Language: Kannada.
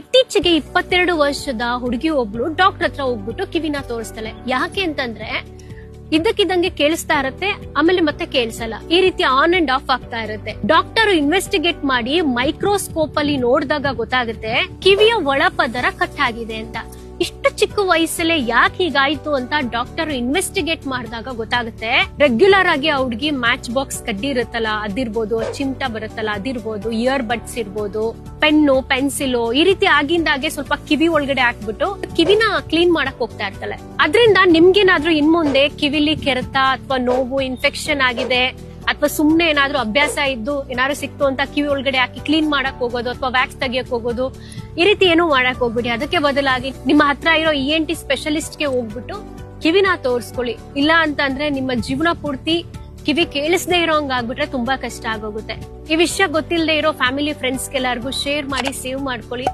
ಇತ್ತೀಚೆಗೆ ಇಪ್ಪತ್ತೆರಡು ವರ್ಷದ ಹುಡುಗಿ ಒಬ್ಳು ಡಾಕ್ಟರ್ ಹತ್ರ ಹೋಗ್ಬಿಟ್ಟು ಕಿವಿನ ತೋರಿಸ್ತಾಳೆ. ಯಾಕೆ ಅಂತಂದ್ರೆ, ಇದ್ದಕ್ಕಿದ್ದಂಗೆ ಕೇಳಿಸ್ತಾ ಇರತ್ತೆ, ಆಮೇಲೆ ಮತ್ತೆ ಕೇಳಿಸಲ್ಲ. ಈ ರೀತಿ ಆನ್ ಅಂಡ್ ಆಫ್ ಆಗ್ತಾ ಇರುತ್ತೆ. ಡಾಕ್ಟರ್ ಇನ್ವೆಸ್ಟಿಗೇಟ್ ಮಾಡಿ ಮೈಕ್ರೋಸ್ಕೋಪ್ ಅಲ್ಲಿ ನೋಡಿದಾಗ ಗೊತ್ತಾಗುತ್ತೆ, ಕಿವಿಯ ಒಳಪದರ ಕಟ್ ಆಗಿದೆ ಅಂತ. ಇಷ್ಟು ಚಿಕ್ಕ ವಯಸ್ಸಲ್ಲೇ ಯಾಕೆ ಹೀಗಾಯ್ತು ಅಂತ ಡಾಕ್ಟರ್ ಇನ್ವೆಸ್ಟಿಗೇಟ್ ಮಾಡಿದಾಗ ಗೊತ್ತಾಗುತ್ತೆ. ರೆಗ್ಯುಲರ್ ಆಗಿ ಆ ಹುಡ್ಗಿ ಮ್ಯಾಚ್ ಬಾಕ್ಸ್ ಕಡ್ಡಿ ಇರುತ್ತಲ್ಲ ಅದಿರ್ಬೋದು, ಚಿಮಟ ಬರುತ್ತಲ್ಲ, ಅದಿರ್ಬೋದು ಇಯರ್ ಬಡ್ಸ್ ಇರ್ಬೋದು, ಪೆನ್ನು ಪೆನ್ಸಿಲು ಈ ರೀತಿ ಆಗಿಂದಾಗೆ ಸ್ವಲ್ಪ ಕಿವಿ ಒಳಗಡೆ ಹಾಕ್ಬಿಟ್ಟು ಕಿವಿನ ಕ್ಲೀನ್ ಮಾಡಕ್ ಹೋಗ್ತಾ ಇರ್ತಾಳೆ. ಅದ್ರಿಂದ ನಿಮ್ಗೇನಾದ್ರೂ ಇನ್ಮುಂದೆ ಕಿವಿಲಿ ಕೆರೆತ ಅಥವಾ ನೋವು ಇನ್ಫೆಕ್ಷನ್ ಆಗಿದೆ ಅಥವಾ ಸುಮ್ನೆ ಏನಾದ್ರೂ ಅಭ್ಯಾಸ ಇದ್ದು ಏನಾದ್ರು ಸಿಕ್ತು ಅಂತ ಕಿವಿ ಒಳಗಡೆ ಹಾಕಿ ಕ್ಲೀನ್ ಮಾಡಕ್ ಹೋಗೋದು ಅಥವಾ ವ್ಯಾಕ್ಸ್ ತೆಗಿಯಕ್ ಹೋಗೋದು, ಈ ರೀತಿ ಏನು ಮಾಡಕ್ ಹೋಗ್ಬಿಡಿ. ಅದಕ್ಕೆ ಬದಲಾಗಿ ನಿಮ್ಮ ಹತ್ರ ಇರೋ ಇ ಎನ್ ಟಿ ಸ್ಪೆಷಲಿಸ್ಟ್ಗೆ ಹೋಗ್ಬಿಟ್ಟು ಕಿವಿನ ತೋರಿಸ್ಕೊಳ್ಳಿ. ಇಲ್ಲ ಅಂತಂದ್ರೆ ನಿಮ್ಮ ಜೀವನ ಪೂರ್ತಿ ಕಿವಿ ಕೇಳಿಸದೆ ಇರೋಂಗ್ ಆಗ್ಬಿಟ್ರೆ ತುಂಬಾ ಕಷ್ಟ ಆಗೋಗುತ್ತೆ. ಈ ವಿಷಯ ಗೊತ್ತಿಲ್ಲದೆ ಇರೋ ಫ್ಯಾಮಿಲಿ ಫ್ರೆಂಡ್ಸ್ ಶೇರ್ ಮಾಡಿ ಸೇವ್ ಮಾಡ್ಕೊಳ್ಳಿ.